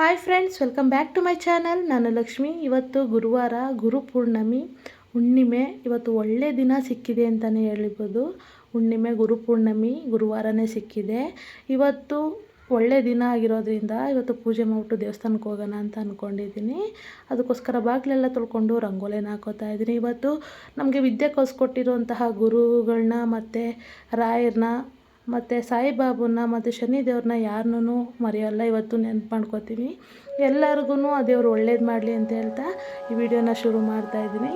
Hi friends, welcome back to my channel. ನಾನು ಲಕ್ಷ್ಮಿ. ಇವತ್ತು ಗುರುವಾರ ಗುರುಪೂರ್ಣಮಿ ಹುಣ್ಣಿಮೆ. ಇವತ್ತು ಒಳ್ಳೆ ದಿನ ಸಿಕ್ಕಿದೆ ಅಂತಲೇ ಹೇಳ್ಬೋದು. ಹುಣ್ಣಿಮೆ ಗುರುಪೂರ್ಣಮಿ ಗುರುವಾರನೇ ಸಿಕ್ಕಿದೆ. ಇವತ್ತು ಒಳ್ಳೆ ದಿನ ಆಗಿರೋದ್ರಿಂದ ಇವತ್ತು ಪೂಜೆ ಮಾಡಿಬಿಟ್ಟು ದೇವಸ್ಥಾನಕ್ಕೆ ಹೋಗೋಣ ಅಂತ ಅಂದ್ಕೊಂಡಿದ್ದೀನಿ ಅದಕ್ಕೋಸ್ಕರ ಬಾಗಿಲೆಲ್ಲ ತೊಳ್ಕೊಂಡು ರಂಗೋಲಿನ ಹಾಕೋತಾ ಇದ್ದೀನಿ. ಇವತ್ತು ನಮಗೆ ವಿದ್ಯೆ ಕಲಿಸ್ಕೊಟ್ಟಿರುವಂತಹ ಗುರುಗಳನ್ನ ಮತ್ತು ರಾಯರನ್ನ ಮತ್ತು ಸಾಯಿಬಾಬನ್ನ ಮತ್ತು ಶನಿ ದೇವ್ರನ್ನ ಯಾರನ್ನೂ ಮರೆಯೋಲ್ಲ, ಇವತ್ತು ನೆನ್ಪು ಮಾಡ್ಕೋತೀವಿ ಎಲ್ಲರಿಗೂ ಆ ದೇವ್ರು ಒಳ್ಳೇದು ಮಾಡಲಿ ಅಂತ ಹೇಳ್ತಾ ಈ ವಿಡಿಯೋನ ಶುರು ಮಾಡ್ತಾಯಿದ್ದೀನಿ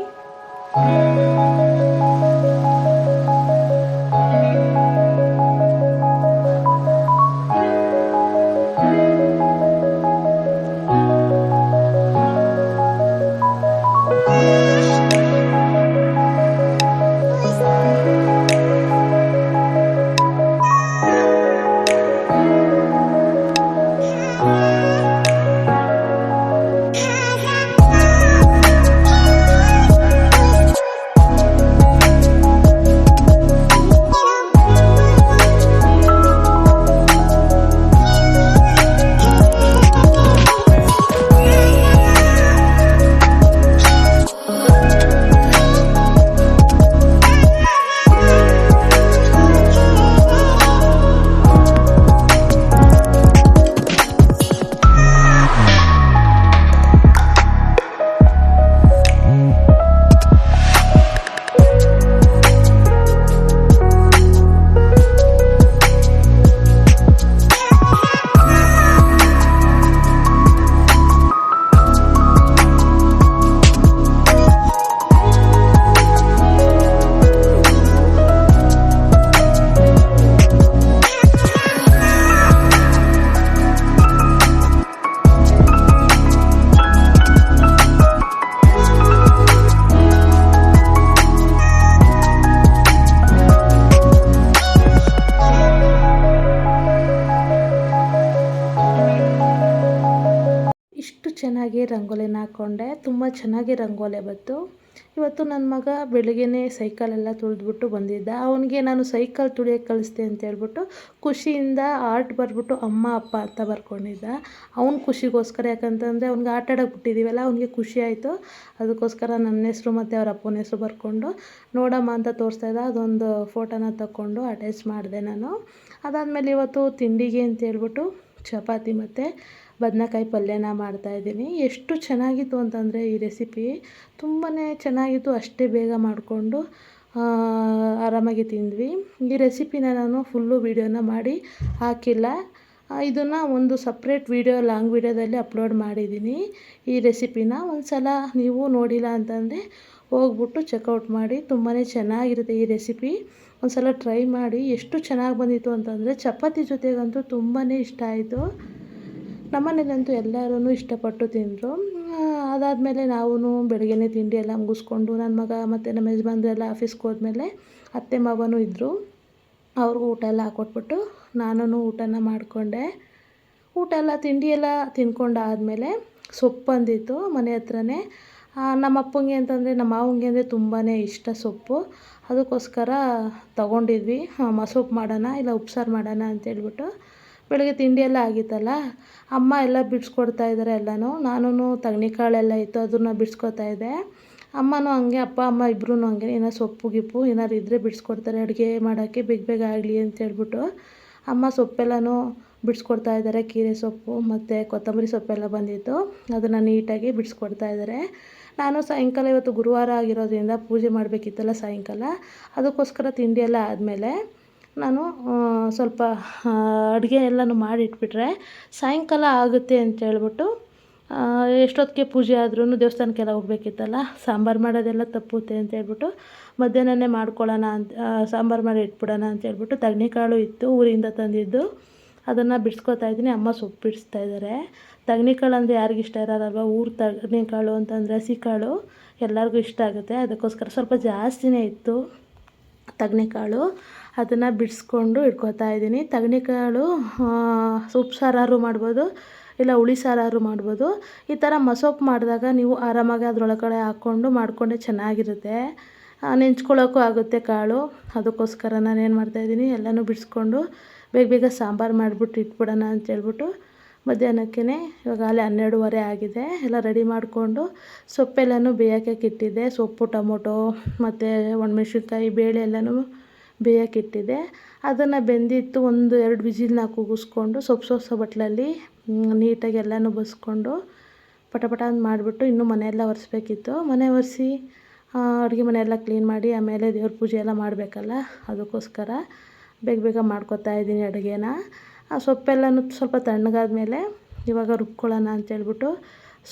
ತುಂಬ ಚೆನ್ನಾಗಿ ರಂಗೋಲಿ ಬಂತು. ಇವತ್ತು ನನ್ನ ಮಗ ಬೆಳಗ್ಗೆನೇ ಸೈಕಲೆಲ್ಲ ತುಳಿದ್ಬಿಟ್ಟು ಬಂದಿದ್ದ. ಅವನಿಗೆ ನಾನು ಸೈಕಲ್ ತುಳಿಯೋಕ್ಕೆ ಕಳಿಸ್ದೆ ಅಂತ ಹೇಳ್ಬಿಟ್ಟು ಖುಷಿಯಿಂದ ಆರ್ಟ್ ಬರ್ಬಿಟ್ಟು ಅಮ್ಮ, ಅಪ್ಪ ಅಂತ ಬರ್ಕೊಂಡಿದ್ದ. ಅವ್ನ ಖುಷಿಗೋಸ್ಕರ, ಯಾಕಂತಂದರೆ ಅವ್ನಿಗೆ ಆಟ ಆಡೋಕೆ ಬಿಟ್ಟಿದ್ದೀವಲ್ಲ ಅವ್ನಿಗೆ ಖುಷಿ ಆಯಿತು. ಅದಕ್ಕೋಸ್ಕರ ನನ್ನ ಹೆಸರು ಮತ್ತು ಅವ್ರ ಅಪ್ಪನ ಹೆಸರು ಬರ್ಕೊಂಡು ನೋಡಮ್ಮ ಅಂತ ತೋರಿಸ್ತಾ ಇದ್ದ. ಅದೊಂದು ಫೋಟೋನ ತಗೊಂಡು ಅಟ್ಯಾಚ್ ಮಾಡಿದೆ ನಾನು. ಅದಾದಮೇಲೆ ಇವತ್ತು ತಿಂಡಿಗೆ ಅಂತ ಹೇಳ್ಬಿಟ್ಟು ಚಪಾತಿ ಮತ್ತು ಬದನೆಕಾಯಿ ಪಲ್ಯನ ಮಾಡ್ತಾಯಿದ್ದೀನಿ ಎಷ್ಟು ಚೆನ್ನಾಗಿತ್ತು ಅಂತಂದರೆ ಈ ರೆಸಿಪಿ ತುಂಬಾ ಚೆನ್ನಾಗಿತ್ತು. ಅಷ್ಟೇ ಬೇಗ ಮಾಡಿಕೊಂಡು ಆರಾಮಾಗಿ ತಿಂದ್ವಿ. ಈ ರೆಸಿಪಿನ ನಾನು ಫುಲ್ಲು ವೀಡಿಯೋನ ಮಾಡಿ ಹಾಕಿಲ್ಲ. ಇದನ್ನು ಒಂದು ಸಪ್ರೇಟ್ ವೀಡಿಯೋ ಲಾಂಗ್ ವೀಡಿಯೋದಲ್ಲಿ ಅಪ್ಲೋಡ್ ಮಾಡಿದ್ದೀನಿ. ಈ ರೆಸಿಪಿನ ಒಂದು ಸಲ ನೀವು ನೋಡಿಲ್ಲ ಅಂತಂದರೆ ಹೋಗ್ಬಿಟ್ಟು ಚೆಕ್ಔಟ್ ಮಾಡಿ ತುಂಬಾ ಚೆನ್ನಾಗಿರುತ್ತೆ ಈ ರೆಸಿಪಿ. ಒಂದು ಸಲ ಟ್ರೈ ಮಾಡಿ, ಎಷ್ಟು ಚೆನ್ನಾಗಿ ಬಂದಿತ್ತು ಅಂತಂದರೆ ಚಪಾತಿ ಜೊತೆಗಂತೂ ತುಂಬಾ ಇಷ್ಟ ಆಯಿತು. ನಮ್ಮನೇಲಂತೂ ಎಲ್ಲರೂ ಇಷ್ಟಪಟ್ಟು ತಿಂದರು. ಅದಾದಮೇಲೆ ನಾವೂ ಬೆಳಗ್ಗೆನೇ ತಿಂಡಿ ಎಲ್ಲ ಮುಗಿಸ್ಕೊಂಡು ನನ್ನ ಮಗ ಮತ್ತು ನಮ್ಮ ಯಜಮಾನ್ರು ಎಲ್ಲ ಆಫೀಸ್ಗೆ ಹೋದ್ಮೇಲೆ ಅತ್ತೆ ಮಾವನೂ ಇದ್ದರು ಅವ್ರಿಗೂ ಊಟ ಎಲ್ಲ ಹಾಕ್ಕೊಟ್ಬಿಟ್ಟು ನಾನೂ ಊಟನ ಮಾಡಿಕೊಂಡೆ. ಊಟ ಎಲ್ಲ, ತಿಂಡಿ ಎಲ್ಲ ತಿನ್ಕೊಂಡಾದಮೇಲೆ ಸೊಪ್ಪು ಬಂದಿತ್ತು ಮನೆ ಹತ್ರನೇ. ನಮ್ಮ ಅಪ್ಪಂಗೆ ಅಂತಂದರೆ ನಮ್ಮ ಮಾವಂಗೆ ಅಂದರೆ ತುಂಬಾ ಇಷ್ಟ ಸೊಪ್ಪು. ಅದಕ್ಕೋಸ್ಕರ ತಗೊಂಡಿದ್ವಿ. ಮಸೊಪ್ಪು ಮಾಡೋಣ ಇಲ್ಲ ಉಪ್ಸಾರು ಮಾಡೋಣ ಅಂತೇಳ್ಬಿಟ್ಟು. ಬೆಳಗ್ಗೆ ತಿಂಡಿ ಎಲ್ಲ ಆಗಿತ್ತಲ್ಲ, ಅಮ್ಮ ಎಲ್ಲ ಬಿಡಿಸ್ಕೊಡ್ತಾ ಇದ್ದಾರೆ ಎಲ್ಲನೂ. ನಾನು ತಗ್ನಿಕಾಳೆಲ್ಲ ಇತ್ತು ಅದನ್ನು ಬಿಡಿಸ್ಕೊತಾ ಇದ್ದೆ. ಅಮ್ಮನೂ ಹಂಗೆ, ಅಪ್ಪ, ಅಮ್ಮ ಇಬ್ಬರೂ ಹಂಗೆ, ಏನಾರು ಸೊಪ್ಪು ಗಿಪ್ಪು ಏನಾದ್ರು ಇದ್ದರೆ ಬಿಡಿಸ್ಕೊಡ್ತಾರೆ, ಅಡುಗೆ ಮಾಡೋಕ್ಕೆ ಬೇಗ ಬೇಗ ಆಗಲಿ ಅಂತೇಳ್ಬಿಟ್ಟು ಅಮ್ಮ ಸೊಪ್ಪೆಲ್ಲನೂ ಬಿಡಿಸ್ಕೊಡ್ತಾ ಇದ್ದಾರೆ ಕೀರೆ ಸೊಪ್ಪು ಮತ್ತು ಕೊತ್ತಂಬರಿ ಸೊಪ್ಪೆಲ್ಲ ಬಂದಿತ್ತು. ಅದನ್ನು ನೀಟಾಗಿ ಬಿಡಿಸ್ಕೊಡ್ತಾ ಇದ್ದಾರೆ ನಾನು ಸಾಯಂಕಾಲ ಇವತ್ತು ಗುರುವಾರ ಆಗಿರೋದ್ರಿಂದ ಪೂಜೆ ಮಾಡಬೇಕಿತ್ತಲ್ಲ ಸಾಯಂಕಾಲ, ಅದಕ್ಕೋಸ್ಕರ ತಿಂಡಿ ಎಲ್ಲ ಆದಮೇಲೆ ನಾನು ಸ್ವಲ್ಪ ಅಡುಗೆ ಎಲ್ಲನೂ ಮಾಡಿಟ್ಬಿಟ್ರೆ ಸಾಯಂಕಾಲ ಆಗುತ್ತೆ ಅಂತ ಹೇಳ್ಬಿಟ್ಟು ಎಷ್ಟೊತ್ತಿಗೆ ಪೂಜೆ ಆದ್ರೂ ದೇವಸ್ಥಾನಕ್ಕೆಲ್ಲ ಹೋಗ್ಬೇಕಿತ್ತಲ್ಲ, ಸಾಂಬಾರು ಮಾಡೋದೆಲ್ಲ ತಪ್ಪುತ್ತೆ ಅಂತ ಹೇಳ್ಬಿಟ್ಟು ಮಧ್ಯಾಹ್ನನೇ ಮಾಡ್ಕೊಳ್ಳೋಣ ಅಂತ ಸಾಂಬಾರು ಮಾಡಿ ಇಟ್ಬಿಡೋಣ ಅಂತ ಹೇಳ್ಬಿಟ್ಟು ತಗ್ನಿಕಾಳು ಇತ್ತು ಊರಿಂದ ತಂದಿದ್ದು, ಅದನ್ನು ಬಿಡಿಸ್ಕೊತಾ ಇದ್ದೀನಿ, ಅಮ್ಮ ಸೊಪ್ಪು ಬಿಡಿಸ್ತಾ ಇದ್ದಾರೆ. ತಗ್ನಿಕಾಳು ಅಂದರೆ ಯಾರಿಗೂ ಇಷ್ಟ ಇರೋರಲ್ವ ಊರು ತಗ್ನಿಕಾಳು ಅಂತಂದರೆ ಹಸಿಕಾಳು, ಎಲ್ಲರಿಗೂ ಇಷ್ಟ ಆಗುತ್ತೆ. ಅದಕ್ಕೋಸ್ಕರ ಸ್ವಲ್ಪ ಜಾಸ್ತಿನೇ ಇತ್ತು ತಗ್ನಿಕಾಳು. ಅದನ್ನು ಬಿಡಿಸ್ಕೊಂಡು ಇಟ್ಕೊತಾ ಇದ್ದೀನಿ. ತಗಣಿಕಾಳು ಸೊಪ್ಪು ಸಾರಾರು ಮಾಡ್ಬೋದು, ಇಲ್ಲ ಹುಳಿ ಸಾರಾರು ಮಾಡ್ಬೋದು. ಈ ಥರ ಮಸೊಪ್ಪು ಮಾಡಿದಾಗ ನೀವು ಆರಾಮಾಗಿ ಅದರೊಳಗಡೆ ಹಾಕ್ಕೊಂಡು ಮಾಡಿಕೊಂಡೆ ಚೆನ್ನಾಗಿರುತ್ತೆ. ನೆಂಚ್ಕೊಳ್ಳೋಕ್ಕೂ ಆಗುತ್ತೆ ಕಾಳು. ಅದಕ್ಕೋಸ್ಕರ ನಾನು ಏನು ಮಾಡ್ತಾಯಿದ್ದೀನಿ ಎಲ್ಲನೂ ಬಿಡಿಸ್ಕೊಂಡು ಬೇಗ ಬೇಗ ಸಾಂಬಾರು ಮಾಡಿಬಿಟ್ಟು ಇಟ್ಬಿಡೋಣ ಅಂತೇಳ್ಬಿಟ್ಟು ಮಧ್ಯಾಹ್ನಕ್ಕೆ ಇವಾಗ ಅಲ್ಲಿ ಹನ್ನೆರಡುವರೆ ಆಗಿದೆ. ಎಲ್ಲ ರೆಡಿ ಮಾಡಿಕೊಂಡು ಸೊಪ್ಪೆಲ್ಲನೂ ಬೇಯೋಕ್ಕೆ ಇಟ್ಟಿದ್ದೆ ಸೊಪ್ಪು, ಟೊಮೊಟೊ, ಮತ್ತು ಒಣಮೆಣ್ಸಿನ್ಕಾಯಿ, ಬೇಳೆ ಎಲ್ಲನೂ ಬೇಯೋಕ್ಕೆ ಇಟ್ಟಿದ್ದೆ ಅದನ್ನು ಬೆಂದಿತ್ತು ಒಂದು ಎರಡು ವಿಜಿಲ್ನ ಕೂಗಿಸ್ಕೊಂಡು ಸೊಪ್ಪು ಸೊಪ್ಪು ಬಟ್ಲಲ್ಲಿ ನೀಟಾಗಿ ಎಲ್ಲನೂ ಬಸ್ಕೊಂಡು ಪಟ ಪಟ ಅಂತ ಮಾಡಿಬಿಟ್ಟು ಇನ್ನೂ ಮನೆಯೆಲ್ಲ ಒರೆಸ್ಬೇಕಿತ್ತು. ಮನೆ ಒರೆಸಿ ಅಡುಗೆ ಮನೆಯೆಲ್ಲ ಕ್ಲೀನ್ ಮಾಡಿ ಆಮೇಲೆ ದೇವ್ರ ಪೂಜೆ ಎಲ್ಲ ಮಾಡಬೇಕಲ್ಲ, ಅದಕ್ಕೋಸ್ಕರ ಬೇಗ ಬೇಗ ಮಾಡ್ಕೊತಾ ಇದ್ದೀನಿ ಅಡುಗೆನ. ಆ, ಸೊಪ್ಪೆಲ್ಲನೂ ಸ್ವಲ್ಪ ತಣ್ಣಗಾದ ಮೇಲೆ ಇವಾಗ ರುಬ್ಕೊಳ್ಳೋಣ ಅಂತೇಳ್ಬಿಟ್ಟು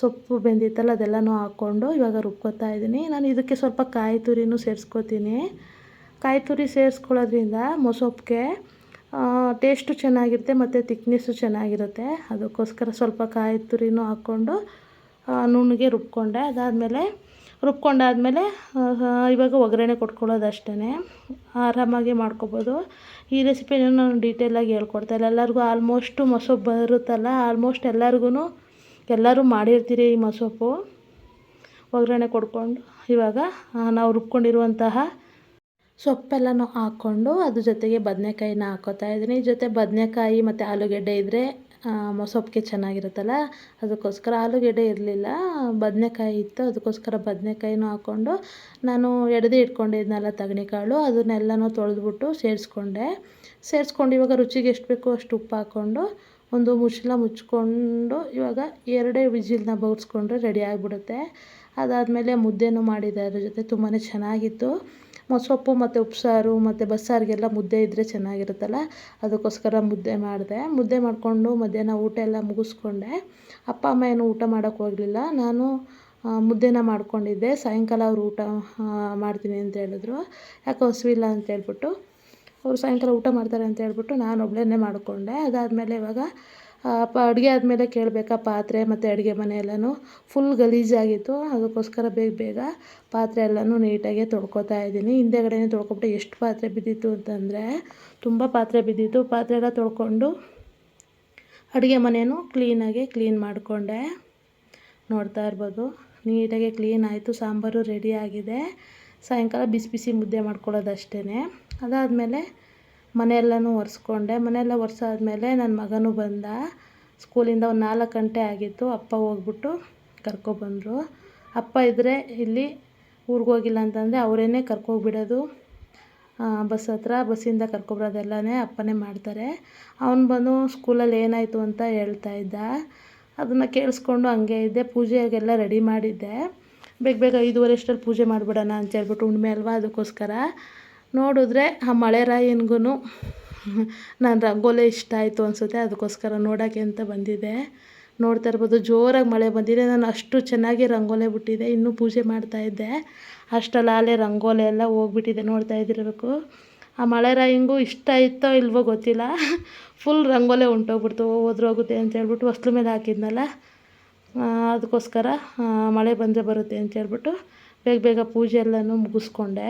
ಸೊಪ್ಪು ಬೆಂದಿತ್ತಲ್ಲ ಅದೆಲ್ಲನೂ ಹಾಕ್ಕೊಂಡು ಇವಾಗ ರುಬ್ಕೊತಾ ಇದ್ದೀನಿ. ನಾನು ಇದಕ್ಕೆ ಸ್ವಲ್ಪ ಕಾಯಿ ತುರಿನೂ ಸೇರಿಸ್ಕೊತೀನಿ. ಕಾಯಿ ತುರಿ ಸೇರಿಸ್ಕೊಳ್ಳೋದ್ರಿಂದ ಮೊಸೊಪ್ಪಿಗೆ ಟೇಸ್ಟು ಚೆನ್ನಾಗಿರುತ್ತೆ ಮತ್ತು ತಿಕ್ನೆಸ್ಸು ಚೆನ್ನಾಗಿರುತ್ತೆ. ಅದಕ್ಕೋಸ್ಕರ ಸ್ವಲ್ಪ ಕಾಯಿ ತುರಿನೂ ಹಾಕ್ಕೊಂಡು ನುಣ್ಣಗೆ ರುಬ್ಕೊಂಡೆ. ಅದಾದಮೇಲೆ ರುಬ್ಕೊಂಡಾದಮೇಲೆ ಇವಾಗ ಒಗ್ಗರಣೆ ಕೊಟ್ಕೊಳ್ಳೋದು ಅಷ್ಟೇ ಆರಾಮಾಗಿ ಮಾಡ್ಕೊಬೋದು. ಈ ರೆಸಿಪಿನ ನಾನು ಡೀಟೇಲಾಗಿ ಹೇಳ್ಕೊಡ್ತಾಯಿಲ್ಲ ಎಲ್ಲರಿಗೂ ಆಲ್ಮೋಸ್ಟು ಮೊಸೊಪ್ಪು ಬರುತ್ತಲ್ಲ ಆಲ್ಮೋಸ್ಟ್ ಎಲ್ಲರಿಗೂ ಎಲ್ಲರೂ ಮಾಡಿರ್ತೀರಿ ಈ ಮೊಸೊಪ್ಪು ಒಗ್ಗರಣೆ ಕೊಡ್ಕೊಂಡು ಇವಾಗ ನಾವು ರುಬ್ಕೊಂಡಿರುವಂತಹ ಸೊಪ್ಪೆಲ್ಲನೂ ಹಾಕ್ಕೊಂಡು ಅದ್ರ ಜೊತೆಗೆ ಬದನೆಕಾಯಿನ ಹಾಕೋತಾ ಇದ್ದೀನಿ. ಜೊತೆ ಬದನೆಕಾಯಿ ಮತ್ತು ಆಲೂಗೆಡ್ಡೆ ಇದ್ದರೆ ಸೊಪ್ಪಿಗೆ ಚೆನ್ನಾಗಿರುತ್ತಲ್ಲ, ಅದಕ್ಕೋಸ್ಕರ ಆಲೂಗೆಡ್ಡೆ ಇರಲಿಲ್ಲ. ಬದನೆಕಾಯಿ ಇತ್ತು, ಅದಕ್ಕೋಸ್ಕರ ಬದನೆಕಾಯಿನೂ ಹಾಕ್ಕೊಂಡು ನಾನು ಎಡದೆ ಇಟ್ಕೊಂಡಿದ್ನಲ್ಲ ತಗಣಿಕಾಳು, ಅದನ್ನೆಲ್ಲನೂ ತೊಳೆದ್ಬಿಟ್ಟು ಸೇರಿಸ್ಕೊಂಡೆ. ಸೇರಿಸ್ಕೊಂಡು ಇವಾಗ ರುಚಿಗೆ ಎಷ್ಟು ಬೇಕೋ ಅಷ್ಟು ಉಪ್ಪು ಹಾಕ್ಕೊಂಡು ಒಂದು ಮುಚ್ಚಳ ಮುಚ್ಕೊಂಡು ಇವಾಗ ಎರಡೇ ವಿಜಿಲ್ನ ಬಗ್ಸ್ಕೊಂಡ್ರೆ ರೆಡಿ ಆಗಿಬಿಡುತ್ತೆ. ಅದಾದಮೇಲೆ ಮುದ್ದೆನೂ ಮಾಡಿದ್ದೆ ಅದ್ರ ಜೊತೆ ತುಂಬಾ ಚೆನ್ನಾಗಿತ್ತು. ಮೊಸೊಪ್ಪು ಮತ್ತು ಉಪ್ಸಾರು ಮತ್ತು ಬಸ್ಸಾರಿಗೆಲ್ಲ ಮುದ್ದೆ ಇದ್ದರೆ ಚೆನ್ನಾಗಿರುತ್ತಲ್ಲ? ಅದಕ್ಕೋಸ್ಕರ ಮುದ್ದೆ ಮಾಡಿದೆ. ಮುದ್ದೆ ಮಾಡಿಕೊಂಡು ಮಧ್ಯಾಹ್ನ ಊಟ ಎಲ್ಲ ಮುಗಿಸ್ಕೊಂಡೆ. ಅಪ್ಪ, ಅಮ್ಮ ಏನು ಊಟ ಮಾಡೋಕ್ಕೆ ಹೋಗಲಿಲ್ಲ. ನಾನು ಮುದ್ದೆನ ಮಾಡ್ಕೊಂಡಿದ್ದೆ. ಸಾಯಂಕಾಲ ಅವರು ಊಟ ಮಾಡ್ತೀನಿ ಅಂತ ಹೇಳಿದ್ರು. ಯಾಕೆ ಹಸಿವಿಲ್ಲ ಅಂತ ಹೇಳ್ಬಿಟ್ಟು. ಅವರು ಸಾಯಂಕಾಲ ಊಟ ಮಾಡ್ತಾರೆ ಅಂತ ಹೇಳ್ಬಿಟ್ಟು ನಾನು ಒಬ್ಬಳೇ ಮಾಡಿಕೊಂಡೆ. ಅದಾದಮೇಲೆ ಇವಾಗ ಅಡುಗೆ ಆದಮೇಲೆ ಕೇಳಬೇಕಾ ಪಾತ್ರೆ ಮತ್ತು ಅಡುಗೆ ಮನೆ ಎಲ್ಲನೂ? ಫುಲ್ ಗಲೀಜಾಗಿತ್ತು. ಅದಕ್ಕೋಸ್ಕರ ಬೇಗ ಬೇಗ ಪಾತ್ರೆ ಎಲ್ಲನೂ ನೀಟಾಗಿ ತೊಳ್ಕೊತಾ ಇದ್ದೀನಿ. ಹಿಂದೆಗಡೆನೇ ತೊಳ್ಕೊಬಿಟ್ಟು ಎಷ್ಟು ಪಾತ್ರೆ ಬಿದ್ದಿತ್ತು ಅಂತಂದರೆ ತುಂಬ ಪಾತ್ರೆ ಬಿದ್ದಿತ್ತು. ಪಾತ್ರೆ ಎಲ್ಲ ತೊಳ್ಕೊಂಡು ಅಡುಗೆ ಮನೆಯೂ ಕ್ಲೀನಾಗೆ ಕ್ಲೀನ್ ಮಾಡಿಕೊಂಡೆ. ನೋಡ್ತಾ ಇರ್ಬೋದು. ನೀಟಾಗೆ ಕ್ಲೀನ್ ಆಯಿತು. ಸಾಂಬಾರು ರೆಡಿ ಆಗಿದೆ. ಸಾಯಂಕಾಲ ಬಿಸಿ ಬಿಸಿ ಮುದ್ದೆ ಮಾಡ್ಕೊಳ್ಳೋದು ಅಷ್ಟೇ ಅದಾದಮೇಲೆ ಮನೆಯೆಲ್ಲನೂ ಒರೆಸ್ಕೊಂಡೆ. ಮನೆಯೆಲ್ಲ ಒರೆಸಾದ್ಮೇಲೆ ನನ್ನ ಮಗನೂ ಬಂದ. ಸ್ಕೂಲಿಂದ ಒಂದು ನಾಲ್ಕು ಗಂಟೆ ಆಗಿತ್ತು. ಅಪ್ಪ ಹೋಗ್ಬಿಟ್ಟು ಕರ್ಕೊಬಂದರು. ಅಪ್ಪ ಇದ್ದರೆ ಇಲ್ಲಿ ಊರಿಗೆ ಹೋಗಿಲ್ಲ ಅಂತಂದರೆ ಅವರೇನೆ ಕರ್ಕೋಗ್ಬಿಡೋದು. ಬಸ್ ಹತ್ರ, ಬಸ್ಸಿಂದ ಕರ್ಕೊಬರೋದೆಲ್ಲನೇ ಅಪ್ಪನೇ ಮಾಡ್ತಾರೆ. ಅವ್ನು ಬಂದು ಸ್ಕೂಲಲ್ಲಿ ಏನಾಯಿತು ಅಂತ ಹೇಳ್ತಾ ಇದ್ದ. ಅದನ್ನು ಕೇಳಿಸ್ಕೊಂಡು ಹಂಗೆ ಇದ್ದೆ. ಪೂಜೆಗೆಲ್ಲ ರೆಡಿ ಮಾಡಿದ್ದೆ. ಬೇಗ ಬೇಗ ಐದುವರೆ ಅಷ್ಟರಲ್ಲಿ ಪೂಜೆ ಮಾಡಿಬಿಡೋಣ ಅಂತ ಹೇಳ್ಬಿಟ್ಟು ಹುಣ್ಮೆ ಅಲ್ವಾ ಅದಕ್ಕೋಸ್ಕರ. ನೋಡಿದ್ರೆ ಆ ಮಳೆರಾಯನಿಗೂ ನಾನು ರಂಗೋಲಿ ಇಷ್ಟ ಆಯಿತು ಅನಿಸುತ್ತೆ. ಅದಕ್ಕೋಸ್ಕರ ನೋಡೋಕ್ಕೆ ಅಂತ ಬಂದಿದ್ದೆ. ನೋಡ್ತಾ ಇರ್ಬೋದು, ಜೋರಾಗಿ ಮಳೆ ಬಂದಿದೆ. ನಾನು ಅಷ್ಟು ಚೆನ್ನಾಗಿ ರಂಗೋಲೆ ಬಿಟ್ಟಿದೆ ಇನ್ನೂ ಪೂಜೆ ಮಾಡ್ತಾಯಿದ್ದೆ ಅಷ್ಟರಲ್ಲಿ ಅಲ್ಲೇ ರಂಗೋಲೆ ಎಲ್ಲ ಹೋಗ್ಬಿಟ್ಟಿದೆ. ನೋಡ್ತಾ ಇದ್ದಿರಬೇಕು. ಆ ಮಳೆರಾಯಂಗೂ ಇಷ್ಟ ಇತ್ತೋ ಇಲ್ವೋ ಗೊತ್ತಿಲ್ಲ. ಫುಲ್ ರಂಗೋಲೆ ಹೊಂಟೋಗ್ಬಿಡ್ತು ಹೋದ್ರೋಗುತ್ತೆ ಅಂತ ಹೇಳ್ಬಿಟ್ಟು ಹೊಸ್ಲು ಮೇಲೆ ಹಾಕಿದ್ನಲ್ಲ. ಅದಕ್ಕೋಸ್ಕರ ಮಳೆ ಬಂದರೆ ಬರುತ್ತೆ ಅಂತ ಹೇಳ್ಬಿಟ್ಟು ಬೇಗ ಬೇಗ ಪೂಜೆ ಎಲ್ಲನೂ ಮುಗಿಸ್ಕೊಂಡೆ.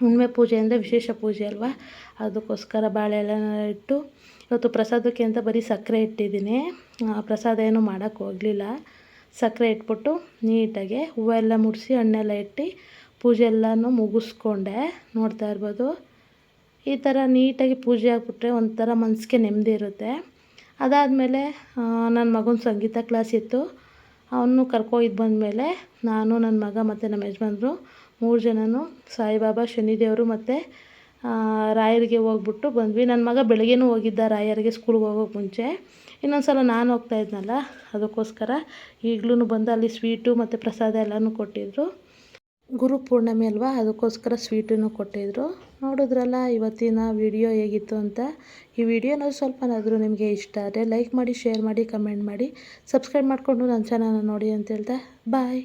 ಹುಣ್ಣಿಮೆ ಪೂಜೆ ಅಂದರೆ ವಿಶೇಷ ಪೂಜೆ ಅಲ್ವಾ? ಅದಕ್ಕೋಸ್ಕರ ಬಾಳೆ ಎಲೆನ ಇಟ್ಟು, ಇವತ್ತು ಪ್ರಸಾದಕ್ಕೆ ಅಂತ ಬರೀ ಸಕ್ಕರೆ ಇಟ್ಟಿದ್ದೀನಿ. ಪ್ರಸಾದ ಏನು ಮಾಡೋಕ್ಕೆ ಹೋಗಲಿಲ್ಲ. ಸಕ್ಕರೆ ಇಟ್ಬಿಟ್ಟು ನೀಟಾಗಿ ಹೂವೆಲ್ಲ ಮುಡಿಸಿ, ಹಣ್ಣೆಲ್ಲ ಇಟ್ಟು ಪೂಜೆ ಎಲ್ಲನೂ ಮುಗಿಸ್ಕೊಂಡೆ. ನೋಡ್ತಾ ಇರ್ಬೋದು. ಈ ಥರ ನೀಟಾಗಿ ಪೂಜೆ ಆಗಿಬಿಟ್ರೆ ಒಂಥರ ಮನಸ್ಸಿಗೆ ನೆಮ್ಮದಿ ಇರುತ್ತೆ. ಅದಾದಮೇಲೆ ನನ್ನ ಮಗನ ಸಂಗೀತ ಕ್ಲಾಸ್ ಇತ್ತು. ಅವನು ಕರ್ಕೊಯ್ದು ಬಂದಮೇಲೆ ನಾನು, ನನ್ನ ಮಗ ಮತ್ತು ನಮ್ಮ ಯಜಮಾನ್ರು ಮೂರು ಜನನೂ ಸಾಯಿಬಾಬಾ, ಶನಿದೇವರು ಮತ್ತು ರಾಯರಿಗೆ ಹೋಗ್ಬಿಟ್ಟು ಬಂದ್ವಿ. ನನ್ನ ಮಗ ಬೆಳಗ್ಗೆನೂ ಹೋಗಿದ್ದ ರಾಯರಿಗೆ ಸ್ಕೂಲ್ಗೆ ಹೋಗೋಕೆ ಮುಂಚೆ. ಇನ್ನೊಂದು ಸಲ ನಾನು ಹೋಗ್ತಾ ಇದ್ನಲ್ಲ, ಅದಕ್ಕೋಸ್ಕರ ಈಗಲೂ ಬಂದು ಅಲ್ಲಿ ಸ್ವೀಟು ಮತ್ತು ಪ್ರಸಾದ ಎಲ್ಲನೂ ಕೊಟ್ಟಿದ್ದರು ಗುರು ಪೂರ್ಣಿಮೆ ಅಲ್ವಾ, ಅದಕ್ಕೋಸ್ಕರ ಸ್ವೀಟನ್ನು ಕೊಟ್ಟಿದ್ದರು ನೋಡಿದ್ರಲ್ಲ, ಇವತ್ತಿನ ವಿಡಿಯೋ ಹೇಗಿತ್ತು ಅಂತ. ಈ ವಿಡಿಯೋನ ಸ್ವಲ್ಪನಾದರೂ ನಿಮಗೆ ಇಷ್ಟ ಆದರೆ ಲೈಕ್ ಮಾಡಿ, ಶೇರ್ ಮಾಡಿ, ಕಮೆಂಟ್ ಮಾಡಿ, ಸಬ್ಸ್ಕ್ರೈಬ್ ಮಾಡಿಕೊಂಡು ನನ್ನ ಚಾನಲ್ನ ನೋಡಿ ಅಂತ ಹೇಳ್ತಾ ಬಾಯ್.